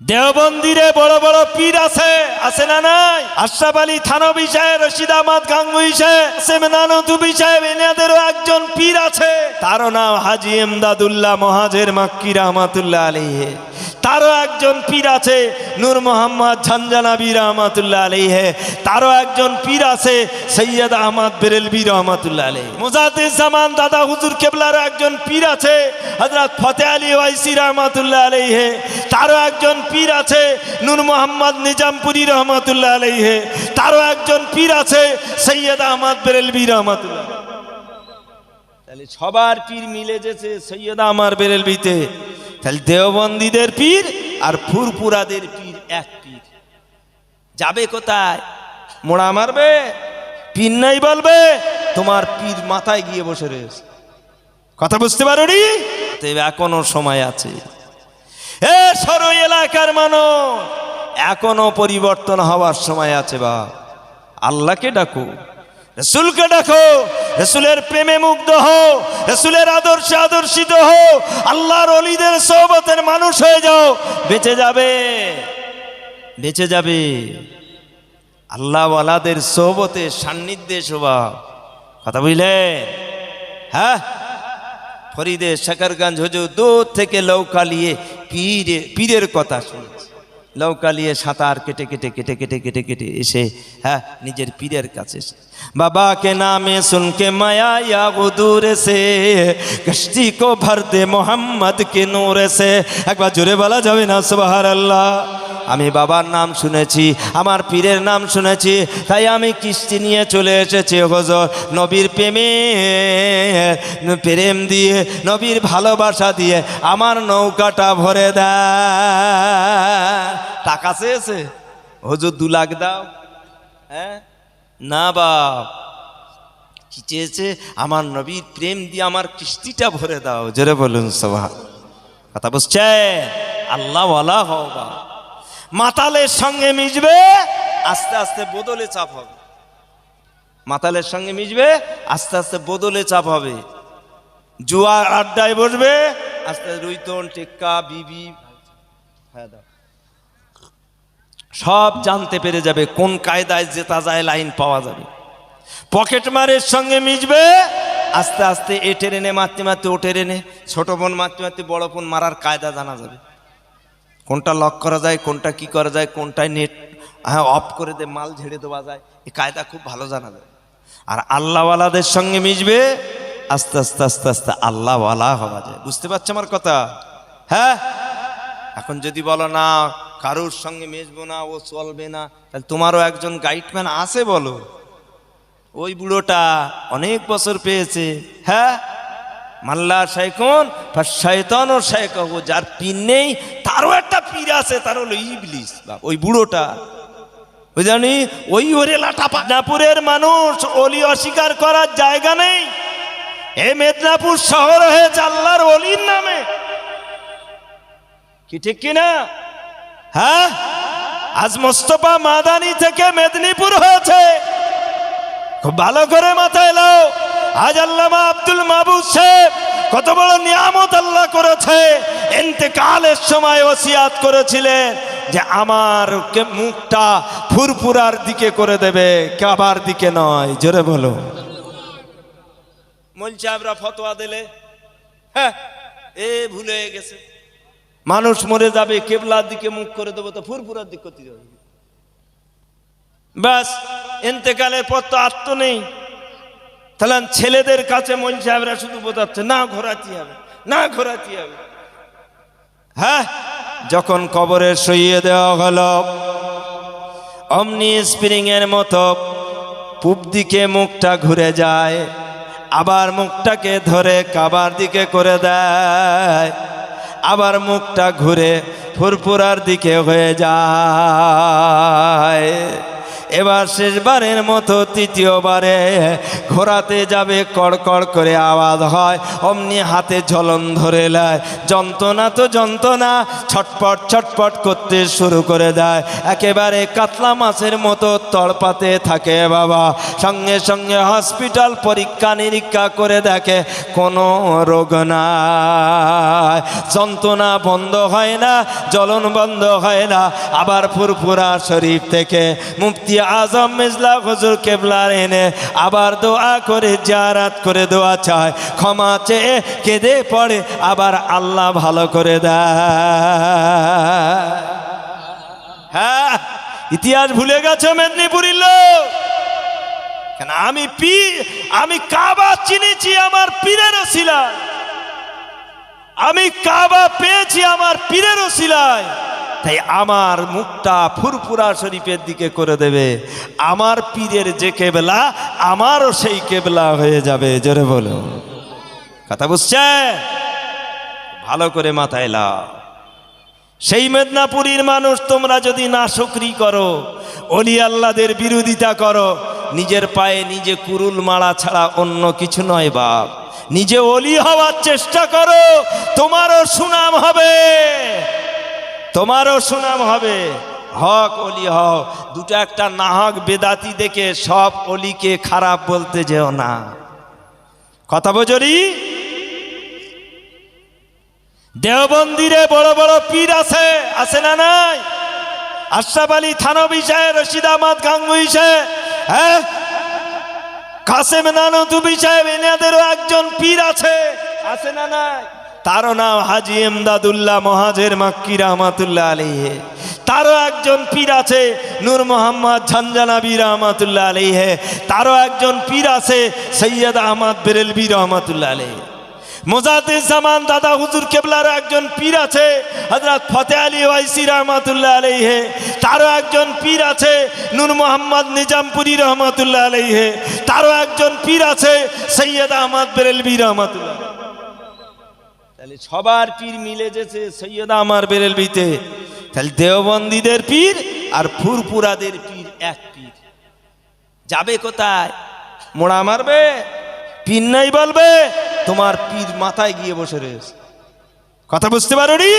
দেওবন্দিরে বড় বড় পীর আছে আছে না নাই? আশরাফ আলী থানবি সাহেব, রশিদ আহমদ গাঙ্গুই সাহেব সেমেনানতুবি সাহেব, এনাদেরও একজন পীর আছে। তারও নাম হাজি এমদাদুল্লাহ মহাজের মাক্কি রহমাতুল্লাহ আলীহে তারও একজন পীর আছে নূর মোহাম্মদ ঝঞ্ঝানাবি রহমাতুল্লাহ আলীহে তারও একজন পীর আছে সৈয়দ আহমদ বেরেলবি রহমাতুল্লাহ আলী মুজাদ্দিদ জামান দাদা হুজুর কেবলারও একজন পীর আছে হজরত ফতে আলী ওয়াইসি রহমাতুল্লাহ আলাইহে। তারও একজন পীর আছে নূর মোহাম্মদ নিজামপুরি রহমাতুল্লাহ আলাইহে। তারও একজন পীর আছে সৈয়দ আহমদ বেরেলবি রহমাতুল্লাহ তাহলে সবার পীর মিলে যেছে সৈয়দ আমার বেরেলবিতে তাহলে দেওবন্দীদের পীর আর ফুরপুরাদের পীর এক পীর। যাবে কোথায়? মোড়া মারবে? পীর নাই বলবে? তোমার পীর মাথায় গিয়ে বসে রয়েছে। কথা বুঝতে পারো নি এখনও সময় আছে। এ সরো এলাকার মানুষ, এখনও পরিবর্তন হওয়ার সময় আছে বা আল্লাহকে ডাকো। রসুলকে ডাকো, রসুলের প্রেমে মুগ্ধ হো রসুলের আদর্শে আদর্শিত হো আল্লাহর অলিদের সহবতের মানুষ হয়ে যাও, বেঁচে যাবে বেঁচে যাবে। আল্লাহওয়ালাদের সহবতে সান্নিধ্যে শোভা। কথা বুঝলেন? হ্যাঁ? ফরিদে শাকারগঞ্জ হুজুর দূর থেকে লৌকা নিয়ে পীরে পীরের কথা শুনেছে। নৌকা নিয়ে সাঁতার কেটে কেটে কেটে কেটে কেটে কেটে এসে হ্যাঁ নিজের পীরের কাছে এসে, বাবাকে নামে শুনকে মায়া ইয়া কষ্টি কো ভরতে মোহাম্মদ কে নূর একবার জোরে বলা যাবে না সুবাহ আল্লাহ আমি বাবার নাম শুনেছি, আমার পীরের নাম শুনেছি, তাই আমি কিস্তি নিয়ে চলে এসেছি হজর নবীর প্রেমে, প্রেম দিয়ে, নবীর ভালোবাসা দিয়ে আমার নৌকাটা ভরে দেয়। টাকা চেয়েছে? হজুর দু লাখ দাও। হ্যাঁ? না বাপ। কি চেয়েছে? আমার নবীর প্রেম দিয়ে আমার কিস্তিটা ভরে দাও। জোরে বলুন সভা কথা বুঝছে আল্লাহ ওয়ালা হও বা মাতালের সঙ্গে মিশবে, আস্তে আস্তে বদলে চাপ হবে। মাতালের সঙ্গে মিশবে, আস্তে আস্তে বদলে চাপ হবে। জুয়ার আড্ডায় বসবে, আস্তে রুইতন, টেক্কা, বিবি হ্যাঁ সব জানতে পেরে যাবে কোন কায়দায় জেতা যায় লাইন পাওয়া যাবে। পকেট মারের সঙ্গে মিশবে, আস্তে আস্তে এ টেরেনে মারতে মারতে ও টেরেনে ছোট বোন, মারতে মারতে বড় বোন, মারার কায়দা জানা যাবে। কোনটা লক করা যায়, কোনটা কি করা যায়, কোনটায় নেট হ্যাঁ অফ করে দে, মাল ঝেড়ে দেওয়া যায়। এই কায়দা খুব ভালো জানা যায়। আর আল্লাহওয়ালাদের সঙ্গে মিশবে, আস্তে আস্তে আস্তে আস্তে আল্লাহওয়ালা হওয়া যায়। বুঝতে পারছ আমার কথা? হ্যাঁ? এখন যদি বলো, না, কারোর সঙ্গে মেশবো না, ও চলবে না, তাহলে তোমারও একজন গাইডম্যান আছে বলো। ওই বুড়োটা অনেক বছর পেয়েছে। হ্যাঁ? মাল্লা শাইকন শায়তন ও যার পীর নেই, তারও একটা পীর আছে, তার হলো ইবলিস, বা ওই বুড়োটা। ওই জানি, ওই ওরে লাটা পাটনাপুরের মানুষ, অলি অস্বীকার করার জায়গা নেই। এ মেদিনীপুর শহর হয়েছে আল্লাহর অলির নামে। কি ঠিক কিনা হ্যাঁ? আজ মোস্তফা মাদানি থেকে মেদিনীপুর হয়েছে। খুব ভালো করে মাথায় লাও আজ আল্লামা আব্দুল মাহবুব সাহেব কত বড় নিয়ামত আল্লাহ করেছে। এতেকালের সময় ওসিয়াত করেছিলেন যে আমার মুখটা ফুরফুরার দিকে করে দেবে, কাবার দিকে নয়। জোরে বলো। সাহেবরা ফতোয়া দিলে হ্যাঁ এ ভুলে গেছে। মানুষ মরে যাবে, কেবলার দিকে মুখ করে দেবো তো ফুরফুরার দিক করতে যাবে ব্যাস এতেকালের পর তো তো নেই। তাহলে ছেলেদের কাছে মন সাহেবরা শুধু বোঝাচ্ছে, না, ঘোরাতে হবে, না, ঘোরাতে হবে। হ্যাঁ যখন কবরে সইয়ে দেওয়া হলো, অমনি স্প্রিং এর মতো পূব দিকে মুখটা ঘুরে যায়, আবার মুখটাকে ধরে কাবার দিকে করে দেয়, আবার মুখটা ঘুরে ফুরফুরার দিকে হয়ে যায়। এবার শেষবারের মতো তৃতীয়বারে ঘোরাতে যাবে কড়কড় করে আওয়াজ হয়, অমনি হাতে ঝলন ধরে নেয় যন্ত্রণা তো যন্ত্রণা, ছটপট ছটপট করতে শুরু করে দেয়। একেবারে কাতলা মাছের মতো তড়পাতে থাকে বাবা। সঙ্গে সঙ্গে হসপিটাল পরীক্ষা নিরীক্ষা করে দেখে, কোনো রোগ নাই। যন্ত্রণা বন্ধ হয় না, জ্বলন বন্ধ হয় না, আবার ফুরফুরা শরীফ থেকে মুফতি আজম মিজলা হুজুর কেবলার এনে আবার দোয়া করে জারাত করে দোয়া চায়। ক্ষমা চেয়ে কেঁদে পড়ে, আবার আল্লাহ ভালো করে দেয়। হ্যাঁ ইতিহাস ভুলে গেছো মেদিনীপুরের লোক? কেন আমি পীর, আমি কাবা চিনেছি আমার পীরের শিলায় আমি কাবা পেয়েছি আমার পীরের শিলায় তাই আমার মুখটা ফুরফুরা শরীফের দিকে করে দেবে। আমার পীরের যে কেবলা, আমারও সেই কেবলা হয়ে যাবে, জোরে বলো। কথা বুঝছে? ভালো করে মাথায় লাও। সেই মেদিনীপুরীর মানুষ তোমরা যদি না শুকরি করো, অলি আল্লাদের বিরোধিতা করো, নিজের পায়ে নিজে কুরুল মারা ছাড়া অন্য কিছু নয় বাপ। নিজে অলি হওয়ার চেষ্টা করো, তোমারও সুনাম হবে। তোমারও সুনাম হবে। হক অলি হও দুটো একটা নাহক বেদাতি দেখে সব অলিকে খারাপ বলতে যেও না। কথা বোঝরি দেওবন্দিরে বড় বড় পীর আছে আছে না নাই? আশরাফ আলী থানবী সাহেব, রশিদ আহমদ গাঙ্গুই সাহেব হ্যাঁ? কাসেম নানতুবি সাহেব, এনাদেরও একজন পীর আছে আছে না নাই? তারও নাম হাজি এমদাদুল্লাহ মহাজের মাক্কি রহমাতুল্লাহ আলিহে তারও একজন পীর আছে নূর মোহাম্মদ ঝঞ্জানাবি রহমাতুল্লাহ আলিহে তারও একজন পীর আছে সৈয়দ আহমদ বেরেলবি রহমাতুল্লাহ আলিহে মোজাদ্দিদ জামান দাদা হুজুর কেবলার একজন পীর আছে হজরত ফতে আলী ওয়াইসি রহমাতুল্লাহ আলাইহে। তারও একজন পীর আছে নূর মোহাম্মদ নিজামপুরি রহমাতুল্লাহ আলাইহে। তারও একজন পীর আছে সৈয়দ আহমদ বেরেলবি রহমাতুল্লাহ তাহলে সবার পীর মিলে যেছে সৈয়দ আমার বেরেলবিতে। তাহলে দেওবন্দীদের পীর আর ফুরপুরাদের পীর এক পীর। যাবে কোথায়? মোড়া মারবে? পীর নাই বলবে? তোমার পীর মাথায় গিয়ে বসে রয়েছে। কথা বুঝতে পারো নি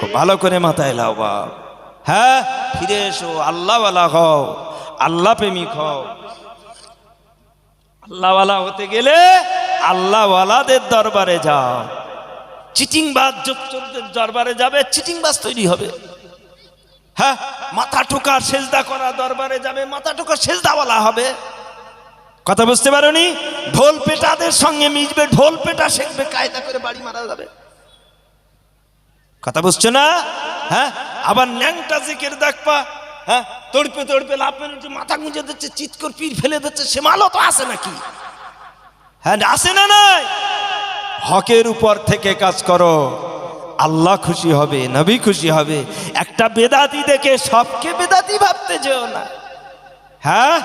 খুব ভালো করে মাথায় লাও বাপ। হ্যাঁ ফিরে এসো, আল্লাহওয়ালা হও আল্লাহ প্রেমিক হও। আল্লাহওয়ালা হতে গেলে আল্লাহওয়ালাদের দরবারে যাও। চিটিংবাজ যোগচোরদের দরবারে যাবে, চিটিংবাজ তৈরি হবে। হ্যাঁ মাথা ঠোকা সেজদা করা দরবারে যাবে, মাথা ঠোকা সেজদাওয়ালা হবে। কথা বুঝতে পারোনি? ঢোল পেটাদের সঙ্গে মিশবে, ঢোল পেটা শেখবে, কায়দা করে বাড়ি মারা যাবে। কথা বুঝছ না? হ্যাঁ আবার ন্যাংটা জিকের দেখবা হ্যাঁ তড়পে তড়পে লাভ মেরে একটু মাথা গুঁজে দিচ্ছে, চিৎকর পীর ফেলে দিচ্ছে, সে মালও তো আসে নাকি? হ্যাঁ আসে না নাই? হকের উপর থেকে কাজ করো। আল্লাহ খুশি হবে, নবী খুশি হবে। একটা বেদাতি দেখে সবকে বেদাতি ভাবতে যেও না। হ্যাঁ?